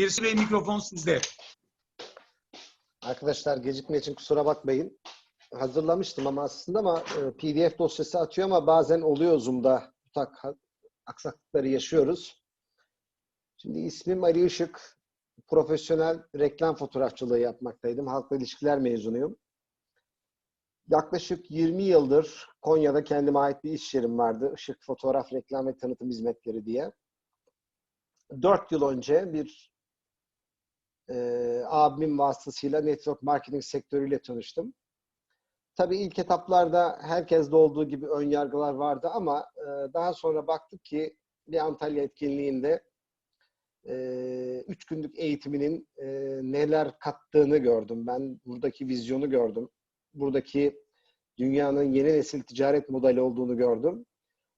Birisi Bey mikrofon sizde. Arkadaşlar gecikme için kusura bakmayın. Hazırlamıştım ama aslında ama e, PDF dosyası atıyor ama bazen oluyor Zoom'da tak aksaklıkları yaşıyoruz. Şimdi ismim Ali Işık. Profesyonel reklam fotoğrafçılığı yapmaktaydım. Halkla ilişkiler mezunuyum. Yaklaşık 20 yıldır Konya'da kendime ait bir iş yerim vardı. Işık Fotoğraf Reklam ve Tanıtım Hizmetleri diye. 4 yıl önce bir e, abimin vasıtasıyla network marketing sektörüyle tanıştım. Tabii ilk etaplarda herkeste olduğu gibi ön yargılar vardı ama e, daha sonra baktık ki bir Antalya etkinliğinde e, üç günlük eğitiminin e, neler kattığını gördüm. Ben buradaki vizyonu gördüm. Buradaki dünyanın yeni nesil ticaret modeli olduğunu gördüm.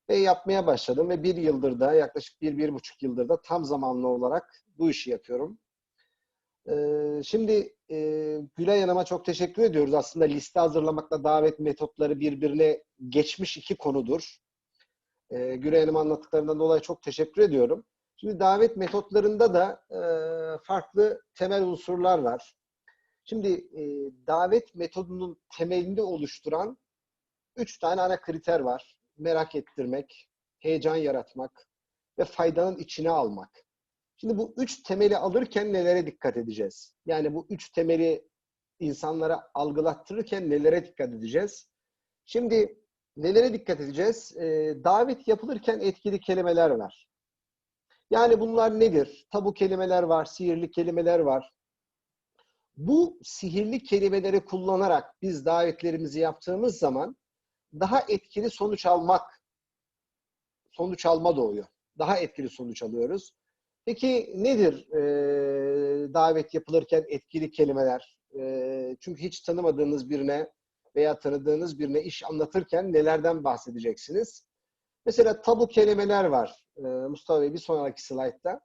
Ve yapmaya başladım ve bir yıldır da yaklaşık bir, bir buçuk yıldır da tam zamanlı olarak bu işi yapıyorum. Ee, şimdi e, Gülay Hanım'a çok teşekkür ediyoruz. Aslında liste hazırlamakla davet metotları birbirine geçmiş iki konudur. Ee, Gülay Hanım anlattıklarından dolayı çok teşekkür ediyorum. Şimdi davet metotlarında da e, farklı temel unsurlar var. Şimdi e, davet metodunun temelini oluşturan üç tane ana kriter var. Merak ettirmek, heyecan yaratmak ve faydanın içine almak. Şimdi bu üç temeli alırken nelere dikkat edeceğiz? Yani bu üç temeli insanlara algılattırırken nelere dikkat edeceğiz? Şimdi nelere dikkat edeceğiz? Ee, davet yapılırken etkili kelimeler var. Yani bunlar nedir? Tabu kelimeler var, sihirli kelimeler var. Bu sihirli kelimeleri kullanarak biz davetlerimizi yaptığımız zaman daha etkili sonuç almak, sonuç alma doğuyor. Daha etkili sonuç alıyoruz. Peki nedir e, davet yapılırken etkili kelimeler? E, çünkü hiç tanımadığınız birine veya tanıdığınız birine iş anlatırken nelerden bahsedeceksiniz? Mesela tabu kelimeler var e, Mustafa Bey bir sonraki slaytta.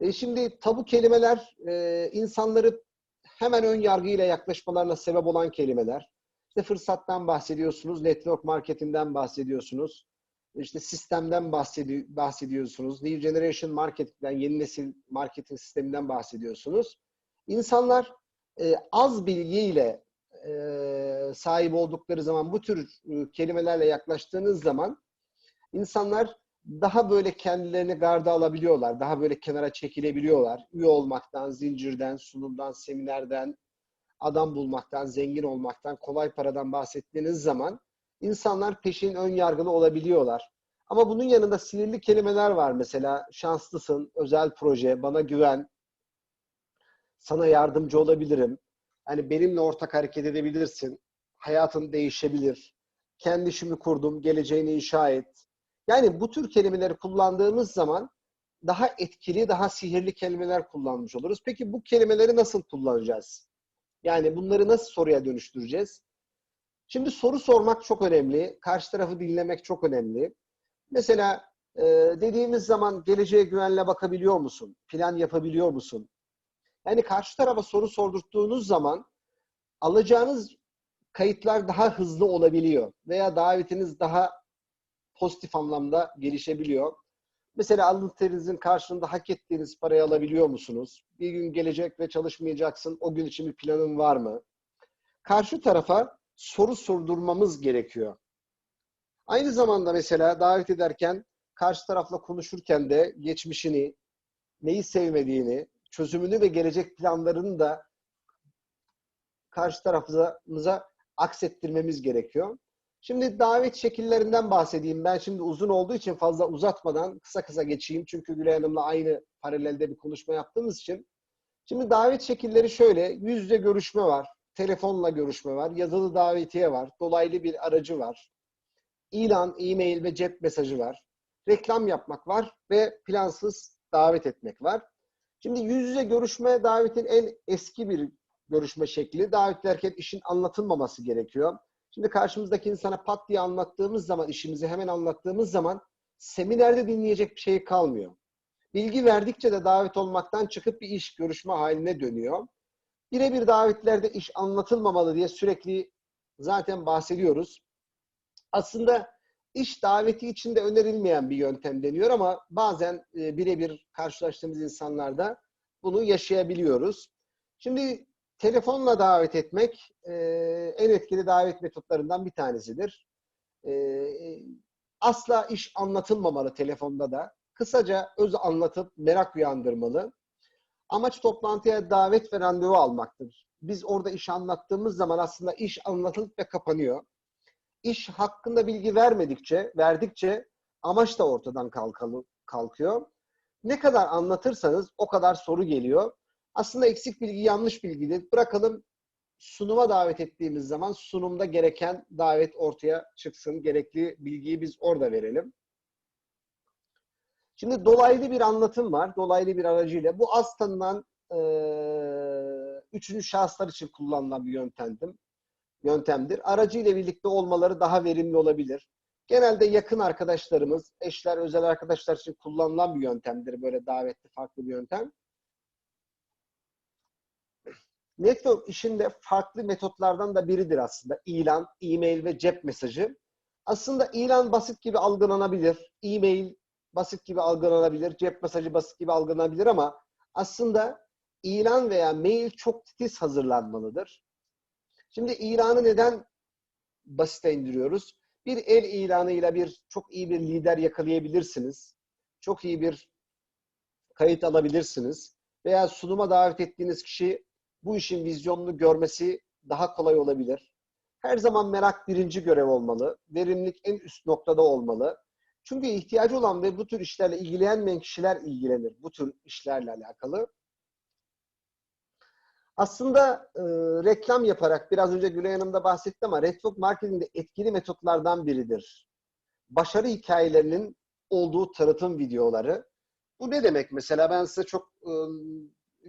E, şimdi tabu kelimeler e, insanları hemen ön yargıyla yaklaşmalarına sebep olan kelimeler. İşte fırsattan bahsediyorsunuz, network marketingden bahsediyorsunuz işte sistemden bahsedi bahsediyorsunuz. New Generation Marketing'den, yeni nesil marketing sisteminden bahsediyorsunuz. İnsanlar e, az bilgiyle e, sahip oldukları zaman bu tür e, kelimelerle yaklaştığınız zaman insanlar daha böyle kendilerini garda alabiliyorlar. Daha böyle kenara çekilebiliyorlar. Üye olmaktan, zincirden, sunumdan, seminerden, adam bulmaktan, zengin olmaktan, kolay paradan bahsettiğiniz zaman insanlar peşin ön yargılı olabiliyorlar. Ama bunun yanında sinirli kelimeler var mesela. Şanslısın, özel proje, bana güven, sana yardımcı olabilirim. Yani benimle ortak hareket edebilirsin. Hayatın değişebilir. Kendi işimi kurdum, geleceğini inşa et. Yani bu tür kelimeleri kullandığımız zaman daha etkili, daha sihirli kelimeler kullanmış oluruz. Peki bu kelimeleri nasıl kullanacağız? Yani bunları nasıl soruya dönüştüreceğiz? Şimdi soru sormak çok önemli. Karşı tarafı dinlemek çok önemli. Mesela e, dediğimiz zaman geleceğe güvenle bakabiliyor musun? Plan yapabiliyor musun? Yani karşı tarafa soru sordurttuğunuz zaman alacağınız kayıtlar daha hızlı olabiliyor veya davetiniz daha pozitif anlamda gelişebiliyor. Mesela alın terinizin karşılığında hak ettiğiniz parayı alabiliyor musunuz? Bir gün gelecek ve çalışmayacaksın. O gün için bir planın var mı? Karşı tarafa soru sordurmamız gerekiyor. Aynı zamanda mesela davet ederken karşı tarafla konuşurken de geçmişini, neyi sevmediğini, çözümünü ve gelecek planlarını da karşı tarafımıza aksettirmemiz gerekiyor. Şimdi davet şekillerinden bahsedeyim. Ben şimdi uzun olduğu için fazla uzatmadan kısa kısa geçeyim. Çünkü Gülay Hanım'la aynı paralelde bir konuşma yaptığımız için. Şimdi davet şekilleri şöyle. Yüzde görüşme var telefonla görüşme var, yazılı davetiye var, dolaylı bir aracı var, ilan, e-mail ve cep mesajı var, reklam yapmak var ve plansız davet etmek var. Şimdi yüz yüze görüşme davetin en eski bir görüşme şekli. Davet ederken işin anlatılmaması gerekiyor. Şimdi karşımızdaki insana pat diye anlattığımız zaman, işimizi hemen anlattığımız zaman seminerde dinleyecek bir şey kalmıyor. Bilgi verdikçe de davet olmaktan çıkıp bir iş görüşme haline dönüyor. Birebir davetlerde iş anlatılmamalı diye sürekli zaten bahsediyoruz. Aslında iş daveti içinde önerilmeyen bir yöntem deniyor ama bazen e, birebir karşılaştığımız insanlarda bunu yaşayabiliyoruz. Şimdi telefonla davet etmek e, en etkili davet metotlarından bir tanesidir. E, asla iş anlatılmamalı telefonda da. Kısaca öz anlatıp merak uyandırmalı. Amaç toplantıya davet ve randevu almaktır. Biz orada iş anlattığımız zaman aslında iş anlatılıp ve kapanıyor. İş hakkında bilgi vermedikçe, verdikçe amaç da ortadan kalkalı, kalkıyor. Ne kadar anlatırsanız o kadar soru geliyor. Aslında eksik bilgi yanlış bilgidir. Bırakalım sunuma davet ettiğimiz zaman sunumda gereken davet ortaya çıksın. Gerekli bilgiyi biz orada verelim. Şimdi dolaylı bir anlatım var. Dolaylı bir aracıyla. Bu az tanınan e, üçüncü şahıslar için kullanılan bir yöntemdir. yöntemdir. Aracı ile birlikte olmaları daha verimli olabilir. Genelde yakın arkadaşlarımız, eşler, özel arkadaşlar için kullanılan bir yöntemdir. Böyle davetli farklı bir yöntem. Network işinde farklı metotlardan da biridir aslında. İlan, e-mail ve cep mesajı. Aslında ilan basit gibi algılanabilir. E-mail basit gibi algılanabilir. Cep mesajı basit gibi algılanabilir ama aslında ilan veya mail çok titiz hazırlanmalıdır. Şimdi ilanı neden basite indiriyoruz? Bir el ilanıyla bir çok iyi bir lider yakalayabilirsiniz. Çok iyi bir kayıt alabilirsiniz. Veya sunuma davet ettiğiniz kişi bu işin vizyonunu görmesi daha kolay olabilir. Her zaman merak birinci görev olmalı. Verimlilik en üst noktada olmalı. Çünkü ihtiyacı olan ve bu tür işlerle ilgilenmeyen kişiler ilgilenir bu tür işlerle alakalı. Aslında e, reklam yaparak, biraz önce Gülay Hanım da bahsetti ama network marketingde etkili metotlardan biridir. Başarı hikayelerinin olduğu tanıtım videoları. Bu ne demek mesela? Ben size çok e,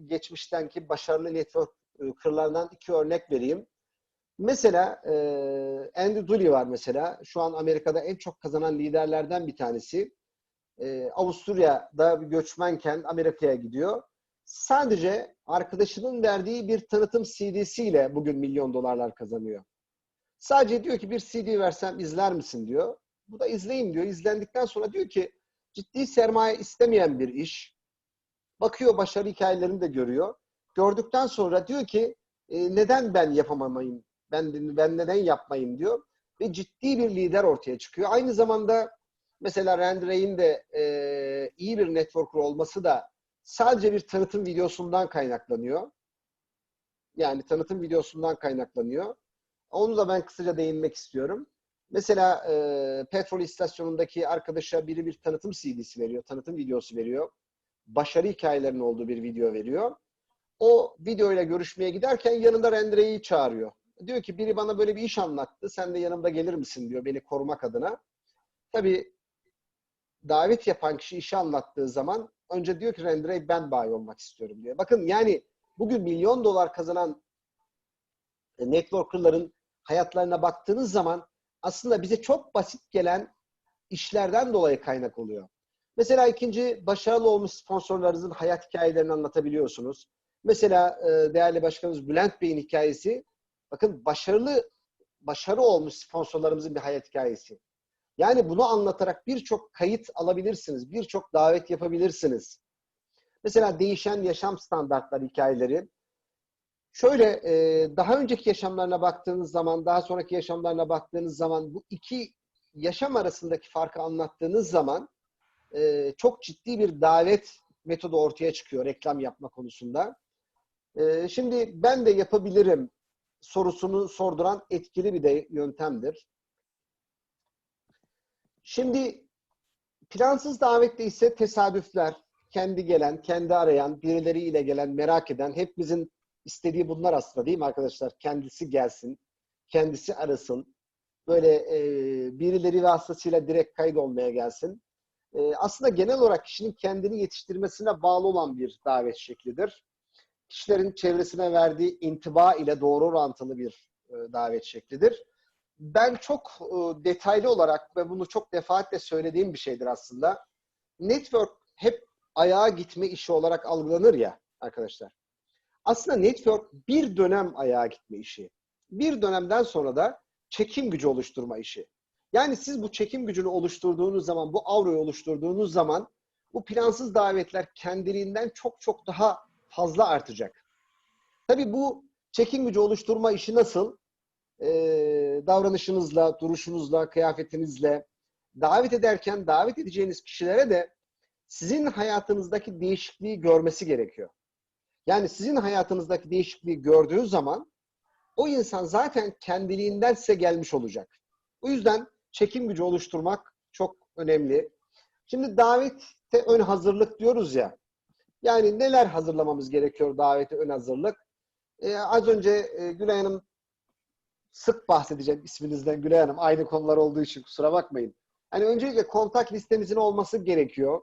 geçmişten ki başarılı network e, kırlarından iki örnek vereyim. Mesela e, Andy Dooley var mesela. Şu an Amerika'da en çok kazanan liderlerden bir tanesi. E, Avusturya'da bir göçmenken Amerika'ya gidiyor. Sadece arkadaşının verdiği bir tanıtım CD'siyle bugün milyon dolarlar kazanıyor. Sadece diyor ki bir CD versem izler misin diyor. Bu da izleyeyim diyor. İzlendikten sonra diyor ki ciddi sermaye istemeyen bir iş. Bakıyor başarı hikayelerini de görüyor. Gördükten sonra diyor ki e, neden ben yapamamayım? Ben ben neden yapmayayım diyor. Ve ciddi bir lider ortaya çıkıyor. Aynı zamanda mesela Randy Ray'in de e, iyi bir networker olması da sadece bir tanıtım videosundan kaynaklanıyor. Yani tanıtım videosundan kaynaklanıyor. Onu da ben kısaca değinmek istiyorum. Mesela e, petrol istasyonundaki arkadaşa biri bir tanıtım CD'si veriyor, tanıtım videosu veriyor. Başarı hikayelerinin olduğu bir video veriyor. O videoyla görüşmeye giderken yanında Rendre'yi çağırıyor. Diyor ki biri bana böyle bir iş anlattı, sen de yanımda gelir misin diyor beni korumak adına. Tabii davet yapan kişi işi anlattığı zaman önce diyor ki Rendre ben bayi olmak istiyorum diyor. Bakın yani bugün milyon dolar kazanan e, networkerların hayatlarına baktığınız zaman aslında bize çok basit gelen işlerden dolayı kaynak oluyor. Mesela ikinci başarılı olmuş sponsorlarınızın hayat hikayelerini anlatabiliyorsunuz. Mesela e, değerli başkanımız Bülent Bey'in hikayesi bakın başarılı başarı olmuş sponsorlarımızın bir hayat hikayesi. Yani bunu anlatarak birçok kayıt alabilirsiniz, birçok davet yapabilirsiniz. Mesela değişen yaşam standartları hikayeleri. Şöyle daha önceki yaşamlarına baktığınız zaman, daha sonraki yaşamlarına baktığınız zaman bu iki yaşam arasındaki farkı anlattığınız zaman çok ciddi bir davet metodu ortaya çıkıyor reklam yapma konusunda. Şimdi ben de yapabilirim sorusunu sorduran etkili bir de yöntemdir. Şimdi plansız davette ise tesadüfler, kendi gelen, kendi arayan, birileriyle gelen, merak eden, hepimizin istediği bunlar aslında değil mi arkadaşlar? Kendisi gelsin, kendisi arasın, böyle e, birileri vasıtasıyla direkt kayıt olmaya gelsin. E, aslında genel olarak kişinin kendini yetiştirmesine bağlı olan bir davet şeklidir. Kişilerin çevresine verdiği intiba ile doğru orantılı bir e, davet şeklidir ben çok e, detaylı olarak ve bunu çok defaatle söylediğim bir şeydir aslında. Network hep ayağa gitme işi olarak algılanır ya arkadaşlar. Aslında network bir dönem ayağa gitme işi. Bir dönemden sonra da çekim gücü oluşturma işi. Yani siz bu çekim gücünü oluşturduğunuz zaman, bu avroyu oluşturduğunuz zaman bu plansız davetler kendiliğinden çok çok daha fazla artacak. Tabii bu çekim gücü oluşturma işi nasıl? Ee, davranışınızla, duruşunuzla, kıyafetinizle, davet ederken davet edeceğiniz kişilere de sizin hayatınızdaki değişikliği görmesi gerekiyor. Yani sizin hayatınızdaki değişikliği gördüğü zaman o insan zaten kendiliğinden size gelmiş olacak. O yüzden çekim gücü oluşturmak çok önemli. Şimdi davete ön hazırlık diyoruz ya. Yani neler hazırlamamız gerekiyor davete ön hazırlık? Ee, az önce e, Gülay Hanım sık bahsedeceğim isminizden Gülay Hanım. Aynı konular olduğu için kusura bakmayın. Hani öncelikle kontak listemizin olması gerekiyor.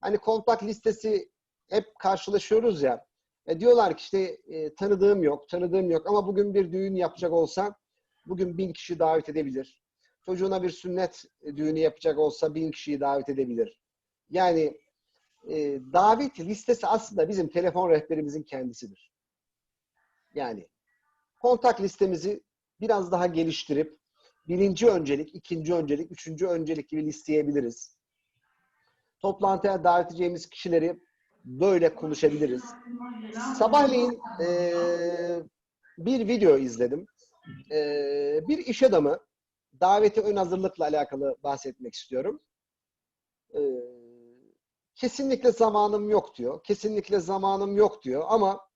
Hani kontak listesi hep karşılaşıyoruz ya. E, diyorlar ki işte e, tanıdığım yok, tanıdığım yok ama bugün bir düğün yapacak olsa bugün bin kişi davet edebilir. Çocuğuna bir sünnet düğünü yapacak olsa bin kişiyi davet edebilir. Yani e, davet listesi aslında bizim telefon rehberimizin kendisidir. Yani kontak listemizi biraz daha geliştirip birinci öncelik, ikinci öncelik, üçüncü öncelik gibi listeyebiliriz. Toplantıya davet edeceğimiz kişileri böyle konuşabiliriz. Sabahleyin e, bir video izledim. E, bir iş adamı davete ön hazırlıkla alakalı bahsetmek istiyorum. E, kesinlikle zamanım yok diyor. Kesinlikle zamanım yok diyor ama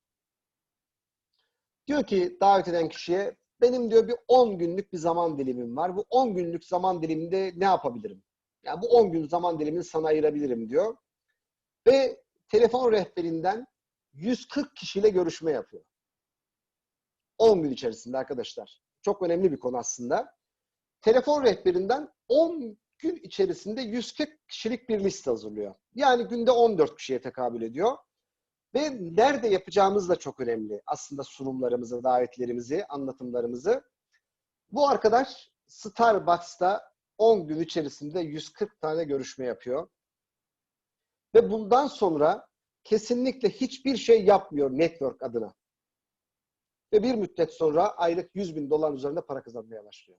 diyor ki davet eden kişiye benim diyor bir 10 günlük bir zaman dilimim var. Bu 10 günlük zaman diliminde ne yapabilirim? Yani bu 10 gün zaman dilimini sana ayırabilirim diyor. Ve telefon rehberinden 140 kişiyle görüşme yapıyor. 10 gün içerisinde arkadaşlar. Çok önemli bir konu aslında. Telefon rehberinden 10 gün içerisinde 140 kişilik bir liste hazırlıyor. Yani günde 14 kişiye tekabül ediyor. Ve nerede yapacağımız da çok önemli. Aslında sunumlarımızı, davetlerimizi, anlatımlarımızı. Bu arkadaş Starbucks'ta 10 gün içerisinde 140 tane görüşme yapıyor. Ve bundan sonra kesinlikle hiçbir şey yapmıyor network adına. Ve bir müddet sonra aylık 100 bin dolar üzerinde para kazanmaya başlıyor.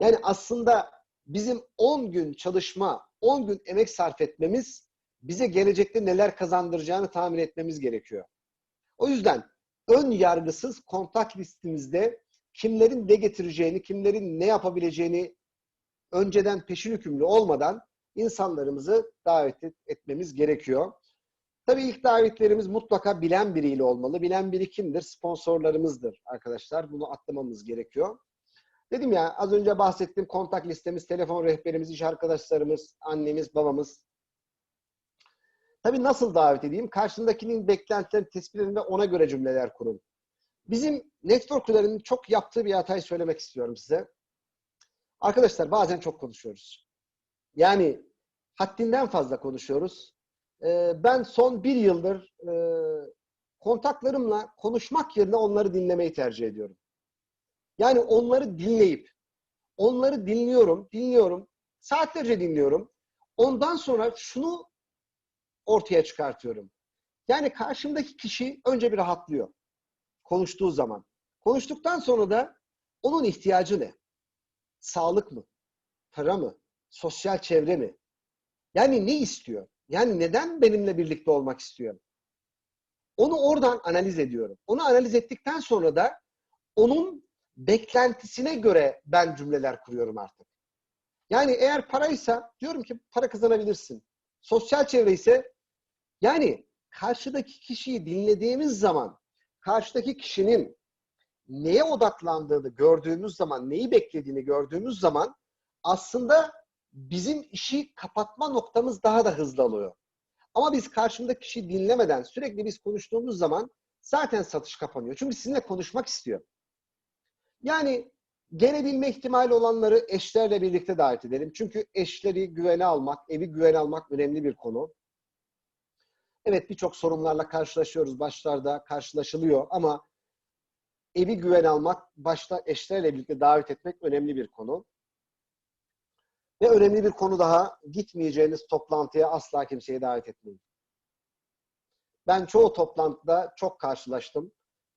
Yani aslında bizim 10 gün çalışma, 10 gün emek sarf etmemiz bize gelecekte neler kazandıracağını tahmin etmemiz gerekiyor. O yüzden ön yargısız kontak listemizde kimlerin ne getireceğini, kimlerin ne yapabileceğini önceden peşin hükümlü olmadan insanlarımızı davet etmemiz gerekiyor. Tabii ilk davetlerimiz mutlaka bilen biriyle olmalı. Bilen biri kimdir? Sponsorlarımızdır arkadaşlar. Bunu atlamamız gerekiyor. Dedim ya az önce bahsettiğim kontak listemiz, telefon rehberimiz, iş arkadaşlarımız, annemiz, babamız. Tabii nasıl davet edeyim? Karşındakinin beklentilerini tespit edin ve ona göre cümleler kurun. Bizim network'lerin çok yaptığı bir hatayı söylemek istiyorum size. Arkadaşlar bazen çok konuşuyoruz. Yani haddinden fazla konuşuyoruz. Ee, ben son bir yıldır e, kontaklarımla konuşmak yerine onları dinlemeyi tercih ediyorum. Yani onları dinleyip, onları dinliyorum, dinliyorum, saatlerce dinliyorum. Ondan sonra şunu ortaya çıkartıyorum. Yani karşımdaki kişi önce bir rahatlıyor. Konuştuğu zaman. Konuştuktan sonra da onun ihtiyacı ne? Sağlık mı? Para mı? Sosyal çevre mi? Yani ne istiyor? Yani neden benimle birlikte olmak istiyor? Onu oradan analiz ediyorum. Onu analiz ettikten sonra da onun beklentisine göre ben cümleler kuruyorum artık. Yani eğer paraysa diyorum ki para kazanabilirsin. Sosyal çevre ise yani karşıdaki kişiyi dinlediğimiz zaman karşıdaki kişinin neye odaklandığını gördüğümüz zaman, neyi beklediğini gördüğümüz zaman aslında bizim işi kapatma noktamız daha da hızlı oluyor. Ama biz karşımdaki kişiyi dinlemeden sürekli biz konuştuğumuz zaman zaten satış kapanıyor. Çünkü sizinle konuşmak istiyor. Yani gelebilme ihtimali olanları eşlerle birlikte davet edelim. Çünkü eşleri güvene almak, evi güvene almak önemli bir konu. Evet birçok sorunlarla karşılaşıyoruz. Başlarda karşılaşılıyor ama evi güven almak, başta eşlerle birlikte davet etmek önemli bir konu. Ve önemli bir konu daha, gitmeyeceğiniz toplantıya asla kimseyi davet etmeyin. Ben çoğu toplantıda çok karşılaştım.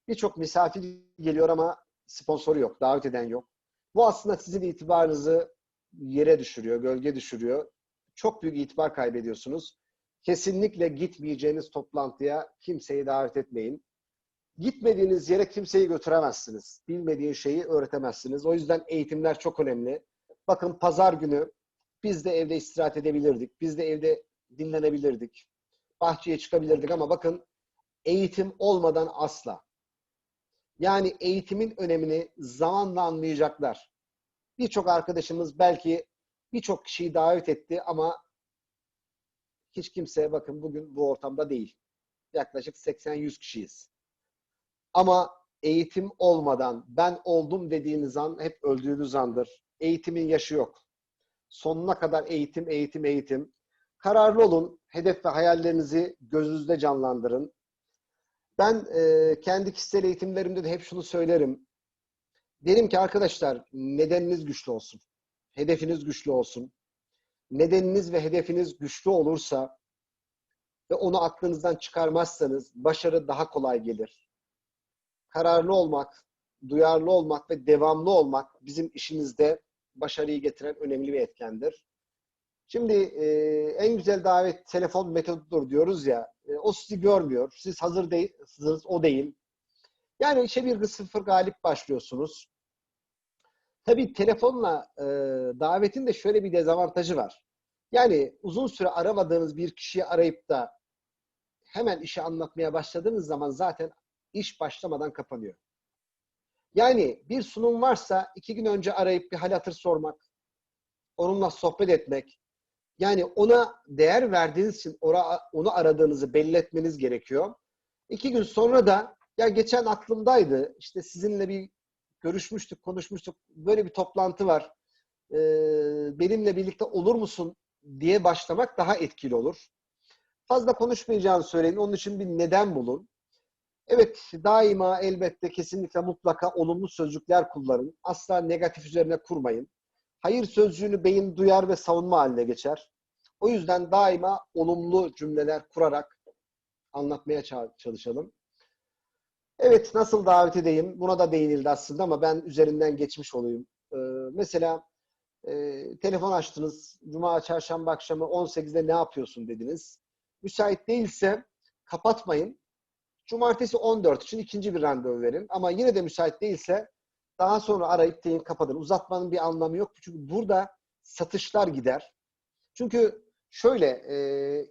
Birçok misafir geliyor ama sponsoru yok, davet eden yok. Bu aslında sizin itibarınızı yere düşürüyor, gölge düşürüyor. Çok büyük itibar kaybediyorsunuz. kesinlikle gitmeyeceğiniz toplantıya kimseyi davet etmeyin. Gitmediğiniz yere kimseyi götüremezsiniz. Bilmediğin şeyi öğretemezsiniz. O yüzden eğitimler çok önemli. Bakın pazar günü biz de evde istirahat edebilirdik. Biz de evde dinlenebilirdik. Bahçeye çıkabilirdik ama bakın eğitim olmadan asla. Yani eğitimin önemini zamanla anlayacaklar. Birçok arkadaşımız belki birçok kişiyi davet etti ama hiç kimse bakın bugün bu ortamda değil. Yaklaşık 80-100 kişiyiz. Ama eğitim olmadan ben oldum dediğiniz an hep öldüğünüz andır. Eğitimin yaşı yok. Sonuna kadar eğitim, eğitim, eğitim. Kararlı olun. Hedef ve hayallerinizi gözünüzde canlandırın. Ben e, kendi kişisel eğitimlerimde de hep şunu söylerim. Derim ki arkadaşlar nedeniniz güçlü olsun. Hedefiniz güçlü olsun. Nedeniniz ve hedefiniz güçlü olursa ve onu aklınızdan çıkarmazsanız başarı daha kolay gelir. Kararlı olmak, duyarlı olmak ve devamlı olmak bizim işimizde başarıyı getiren önemli bir etkendir. Şimdi e, en güzel davet telefon metodudur diyoruz ya. E, o sizi görmüyor. Siz hazır değilsiniz, o değil. Yani işe bir sıfır galip başlıyorsunuz. Tabii telefonla e, davetin de şöyle bir dezavantajı var. Yani uzun süre aramadığınız bir kişiyi arayıp da hemen işi anlatmaya başladığınız zaman zaten iş başlamadan kapanıyor. Yani bir sunum varsa iki gün önce arayıp bir hal hatır sormak, onunla sohbet etmek, yani ona değer verdiğiniz için onu aradığınızı belli etmeniz gerekiyor. İki gün sonra da ya geçen aklımdaydı, işte sizinle bir görüşmüştük, konuşmuştuk, böyle bir toplantı var, ee, benimle birlikte olur musun diye başlamak daha etkili olur. Fazla konuşmayacağını söyleyin, onun için bir neden bulun. Evet, daima elbette kesinlikle mutlaka olumlu sözcükler kullanın. Asla negatif üzerine kurmayın. Hayır sözcüğünü beyin duyar ve savunma haline geçer. O yüzden daima olumlu cümleler kurarak anlatmaya çalışalım. Evet, nasıl davet edeyim? Buna da değinildi aslında ama ben üzerinden geçmiş olayım. Ee, mesela e, telefon açtınız, Cuma, Çarşamba akşamı 18'de ne yapıyorsun dediniz. Müsait değilse kapatmayın. Cumartesi 14 için ikinci bir randevu verin. Ama yine de müsait değilse daha sonra arayıp deyin kapatın. Uzatmanın bir anlamı yok. Çünkü burada satışlar gider. Çünkü şöyle e,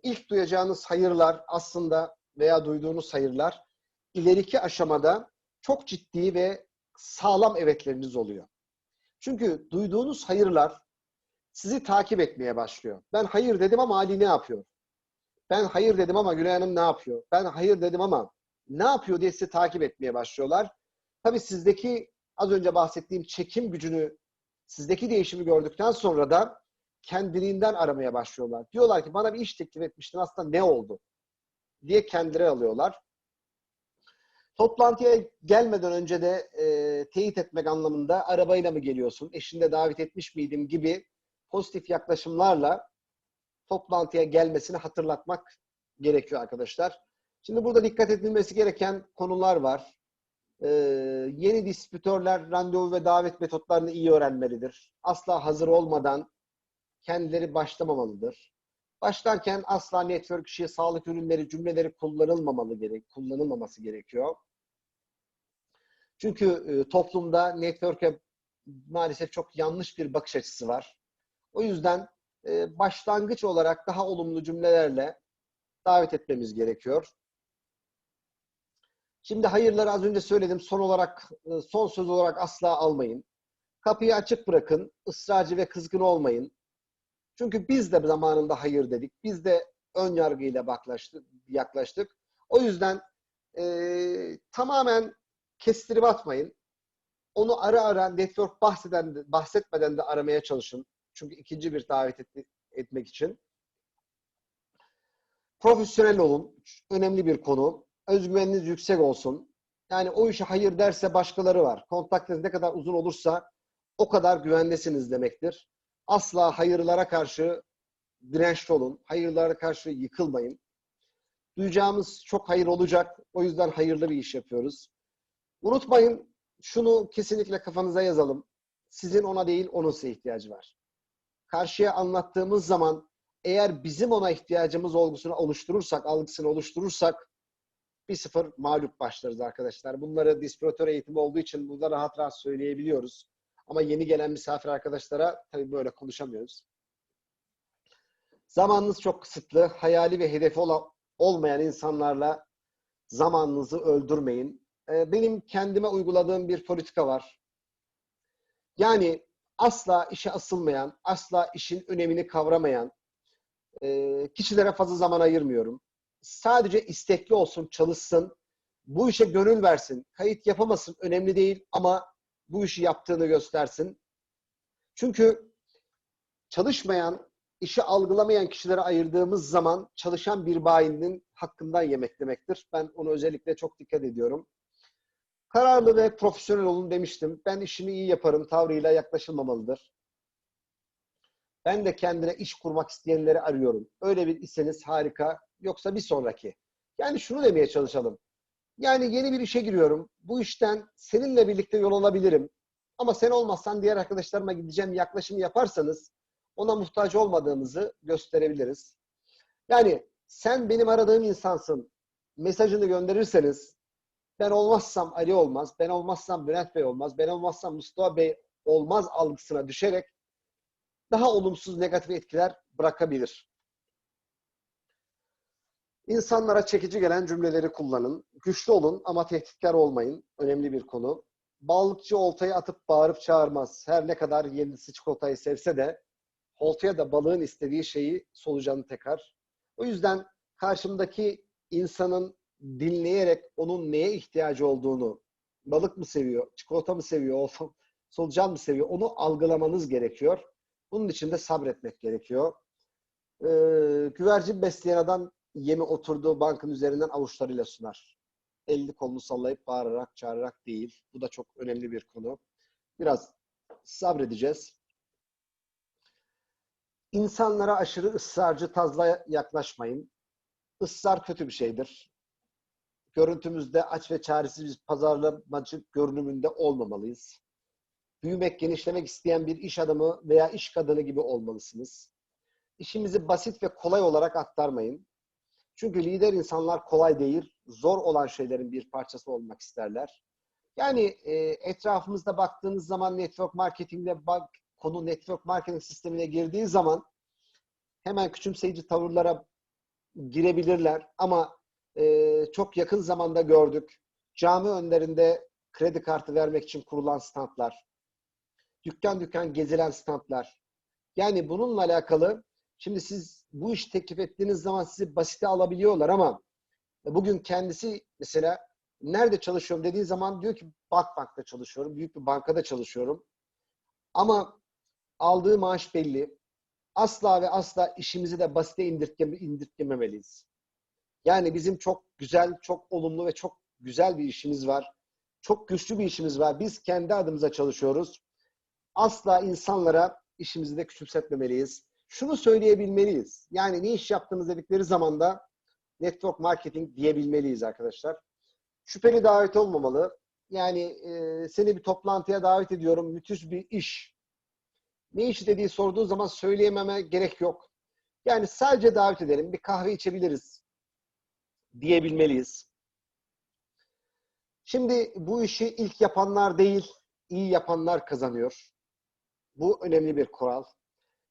ilk duyacağınız hayırlar aslında veya duyduğunuz hayırlar ileriki aşamada çok ciddi ve sağlam evetleriniz oluyor. Çünkü duyduğunuz hayırlar sizi takip etmeye başlıyor. Ben hayır dedim ama Ali ne yapıyor? Ben hayır dedim ama Gülay Hanım ne yapıyor? Ben hayır dedim ama ne yapıyor diye sizi takip etmeye başlıyorlar. Tabii sizdeki az önce bahsettiğim çekim gücünü, sizdeki değişimi gördükten sonra da kendiliğinden aramaya başlıyorlar. Diyorlar ki bana bir iş teklif etmiştin aslında ne oldu? diye kendileri alıyorlar. Toplantıya gelmeden önce de e, teyit etmek anlamında arabayla mı geliyorsun, eşinde davet etmiş miydim gibi pozitif yaklaşımlarla toplantıya gelmesini hatırlatmak gerekiyor arkadaşlar. Şimdi burada dikkat edilmesi gereken konular var. Ee, yeni dispütörler randevu ve davet metotlarını iyi öğrenmelidir. Asla hazır olmadan kendileri başlamamalıdır. Başlarken asla network işi, sağlık ürünleri, cümleleri kullanılmamalı gerek, kullanılmaması gerekiyor. Çünkü e, toplumda network'e maalesef çok yanlış bir bakış açısı var. O yüzden e, başlangıç olarak daha olumlu cümlelerle davet etmemiz gerekiyor. Şimdi hayırları az önce söyledim. Son olarak, e, son söz olarak asla almayın. Kapıyı açık bırakın. ısrarcı ve kızgın olmayın. Çünkü biz de zamanında hayır dedik. Biz de ön yargıyla yaklaştık. O yüzden e, tamamen kestirip atmayın. Onu ara ara network bahseden, bahsetmeden de aramaya çalışın. Çünkü ikinci bir davet et, etmek için. Profesyonel olun. Önemli bir konu özgüveniniz yüksek olsun. Yani o işe hayır derse başkaları var. Kontaktınız ne kadar uzun olursa o kadar güvendesiniz demektir. Asla hayırlara karşı dirençli olun. Hayırlara karşı yıkılmayın. Duyacağımız çok hayır olacak. O yüzden hayırlı bir iş yapıyoruz. Unutmayın şunu kesinlikle kafanıza yazalım. Sizin ona değil onun size ihtiyacı var. Karşıya anlattığımız zaman eğer bizim ona ihtiyacımız olgusunu oluşturursak, algısını oluşturursak bir sıfır mağlup başlarız arkadaşlar. Bunları distribütör eğitimi olduğu için burada rahat rahat söyleyebiliyoruz. Ama yeni gelen misafir arkadaşlara tabii böyle konuşamıyoruz. Zamanınız çok kısıtlı. Hayali ve hedefi olmayan insanlarla zamanınızı öldürmeyin. Ee, Benim kendime uyguladığım bir politika var. Yani asla işe asılmayan, asla işin önemini kavramayan e, kişilere fazla zaman ayırmıyorum. Sadece istekli olsun, çalışsın, bu işe gönül versin. Kayıt yapamasın, önemli değil ama bu işi yaptığını göstersin. Çünkü çalışmayan, işi algılamayan kişilere ayırdığımız zaman çalışan bir bayinin hakkından yemek demektir. Ben onu özellikle çok dikkat ediyorum. Kararlı ve profesyonel olun demiştim. Ben işimi iyi yaparım tavrıyla yaklaşılmamalıdır. Ben de kendine iş kurmak isteyenleri arıyorum. Öyle bir iseniz harika. Yoksa bir sonraki. Yani şunu demeye çalışalım. Yani yeni bir işe giriyorum. Bu işten seninle birlikte yol alabilirim. Ama sen olmazsan diğer arkadaşlarıma gideceğim yaklaşımı yaparsanız ona muhtaç olmadığımızı gösterebiliriz. Yani sen benim aradığım insansın. Mesajını gönderirseniz ben olmazsam Ali olmaz, ben olmazsam Bülent Bey olmaz, ben olmazsam Mustafa Bey olmaz algısına düşerek daha olumsuz negatif etkiler bırakabilir. İnsanlara çekici gelen cümleleri kullanın. Güçlü olun ama tehditkar olmayın. Önemli bir konu. Balıkçı oltayı atıp bağırıp çağırmaz. Her ne kadar yenisi çikolatayı sevse de oltaya da balığın istediği şeyi solucanı tekrar. O yüzden karşımdaki insanın dinleyerek onun neye ihtiyacı olduğunu, balık mı seviyor, çikolata mı seviyor, solucan mı seviyor onu algılamanız gerekiyor. Bunun için de sabretmek gerekiyor. Ee, güvercin besleyen adam yemi oturduğu bankın üzerinden avuçlarıyla sunar. Elini kolunu sallayıp bağırarak, çağırarak değil. Bu da çok önemli bir konu. Biraz sabredeceğiz. İnsanlara aşırı ısrarcı, tazla yaklaşmayın. Israr kötü bir şeydir. Görüntümüzde aç ve çaresiz bir pazarlamacı görünümünde olmamalıyız. Büyümek, genişlemek isteyen bir iş adamı veya iş kadını gibi olmalısınız. İşimizi basit ve kolay olarak aktarmayın. Çünkü lider insanlar kolay değil, zor olan şeylerin bir parçası olmak isterler. Yani e, etrafımızda baktığınız zaman network marketingde bak, konu network marketing sistemine girdiği zaman hemen küçümseyici tavırlara girebilirler. Ama e, çok yakın zamanda gördük. Cami önlerinde kredi kartı vermek için kurulan standlar, dükkan dükkan gezilen standlar. Yani bununla alakalı şimdi siz bu iş teklif ettiğiniz zaman sizi basite alabiliyorlar ama bugün kendisi mesela nerede çalışıyorum dediği zaman diyor ki Bakbank'ta çalışıyorum, büyük bir bankada çalışıyorum. Ama aldığı maaş belli. Asla ve asla işimizi de basite indirtgeme, indirtgememeliyiz. Yani bizim çok güzel, çok olumlu ve çok güzel bir işimiz var. Çok güçlü bir işimiz var. Biz kendi adımıza çalışıyoruz. Asla insanlara işimizi de küçümsetmemeliyiz. Şunu söyleyebilmeliyiz. Yani ne iş yaptığınız dedikleri zaman da network marketing diyebilmeliyiz arkadaşlar. Şüpheli davet olmamalı. Yani e, seni bir toplantıya davet ediyorum. Müthiş bir iş. Ne işi dediği sorduğu zaman söyleyememe gerek yok. Yani sadece davet edelim. Bir kahve içebiliriz diyebilmeliyiz. Şimdi bu işi ilk yapanlar değil, iyi yapanlar kazanıyor. Bu önemli bir kural.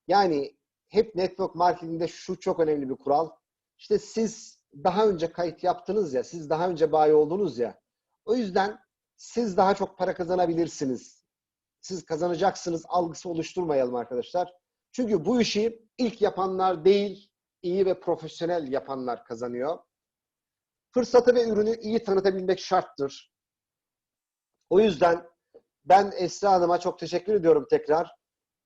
Yani hep network marketingde şu çok önemli bir kural. İşte siz daha önce kayıt yaptınız ya, siz daha önce bayi oldunuz ya. O yüzden siz daha çok para kazanabilirsiniz. Siz kazanacaksınız algısı oluşturmayalım arkadaşlar. Çünkü bu işi ilk yapanlar değil, iyi ve profesyonel yapanlar kazanıyor. Fırsatı ve ürünü iyi tanıtabilmek şarttır. O yüzden ben Esra Hanım'a çok teşekkür ediyorum tekrar.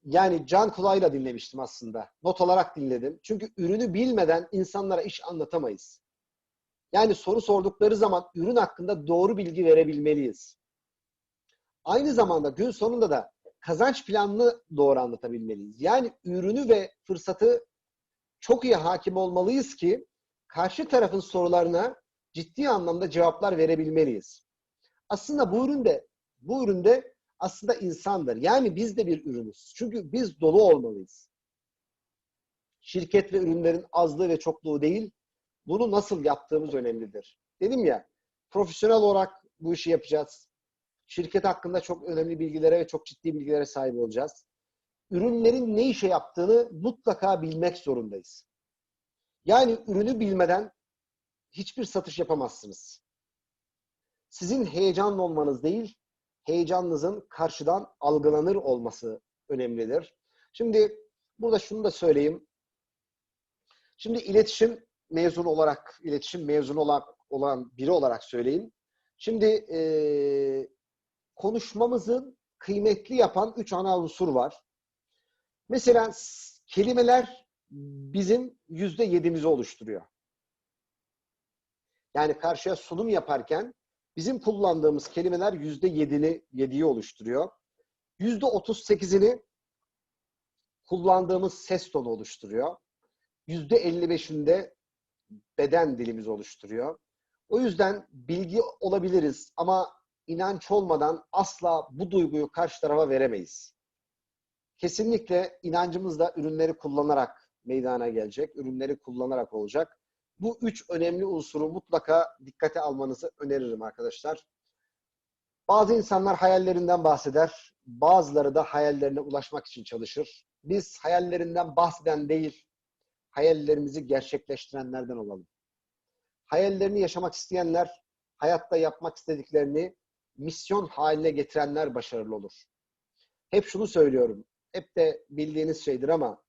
Yani can kulağıyla dinlemiştim aslında. Not olarak dinledim. Çünkü ürünü bilmeden insanlara iş anlatamayız. Yani soru sordukları zaman ürün hakkında doğru bilgi verebilmeliyiz. Aynı zamanda gün sonunda da kazanç planını doğru anlatabilmeliyiz. Yani ürünü ve fırsatı çok iyi hakim olmalıyız ki karşı tarafın sorularına ciddi anlamda cevaplar verebilmeliyiz. Aslında bu üründe bu üründe aslında insandır. Yani biz de bir ürünüz. Çünkü biz dolu olmalıyız. Şirket ve ürünlerin azlığı ve çokluğu değil, bunu nasıl yaptığımız önemlidir. Dedim ya, profesyonel olarak bu işi yapacağız. Şirket hakkında çok önemli bilgilere ve çok ciddi bilgilere sahip olacağız. Ürünlerin ne işe yaptığını mutlaka bilmek zorundayız. Yani ürünü bilmeden hiçbir satış yapamazsınız. Sizin heyecanlı olmanız değil, heyecanınızın karşıdan algılanır olması önemlidir. Şimdi burada şunu da söyleyeyim. Şimdi iletişim mezunu olarak, iletişim mezunu olan, olan biri olarak söyleyeyim. Şimdi eee konuşmamızın kıymetli yapan üç ana unsur var. Mesela kelimeler bizim yüzde yedimizi oluşturuyor. Yani karşıya sunum yaparken bizim kullandığımız kelimeler yüzde yedini, yediyi oluşturuyor. Yüzde otuz sekizini kullandığımız ses tonu oluşturuyor. Yüzde elli beşinde beden dilimiz oluşturuyor. O yüzden bilgi olabiliriz ama inanç olmadan asla bu duyguyu karşı tarafa veremeyiz. Kesinlikle inancımız da ürünleri kullanarak meydana gelecek. Ürünleri kullanarak olacak. Bu üç önemli unsuru mutlaka dikkate almanızı öneririm arkadaşlar. Bazı insanlar hayallerinden bahseder. Bazıları da hayallerine ulaşmak için çalışır. Biz hayallerinden bahseden değil, hayallerimizi gerçekleştirenlerden olalım. Hayallerini yaşamak isteyenler, hayatta yapmak istediklerini misyon haline getirenler başarılı olur. Hep şunu söylüyorum. Hep de bildiğiniz şeydir ama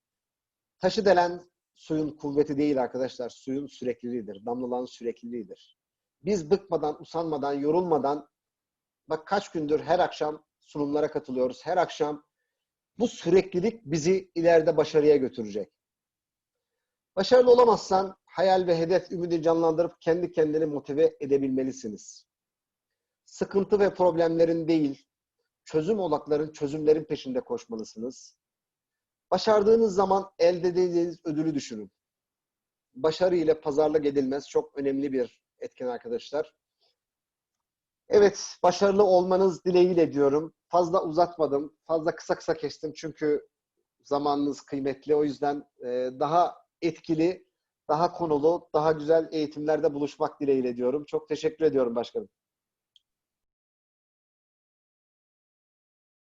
taşı delen suyun kuvveti değil arkadaşlar. Suyun sürekliliğidir. Damlaların sürekliliğidir. Biz bıkmadan, usanmadan, yorulmadan bak kaç gündür her akşam sunumlara katılıyoruz. Her akşam bu süreklilik bizi ileride başarıya götürecek. Başarılı olamazsan hayal ve hedef ümidi canlandırıp kendi kendini motive edebilmelisiniz. Sıkıntı ve problemlerin değil, çözüm odakların, çözümlerin peşinde koşmalısınız. Başardığınız zaman elde edeceğiniz ödülü düşünün. Başarı ile pazarlık edilmez. Çok önemli bir etken arkadaşlar. Evet, başarılı olmanız dileğiyle diyorum. Fazla uzatmadım. Fazla kısa kısa kestim çünkü zamanınız kıymetli. O yüzden e, daha etkili, daha konulu, daha güzel eğitimlerde buluşmak dileğiyle diyorum. Çok teşekkür ediyorum başkanım.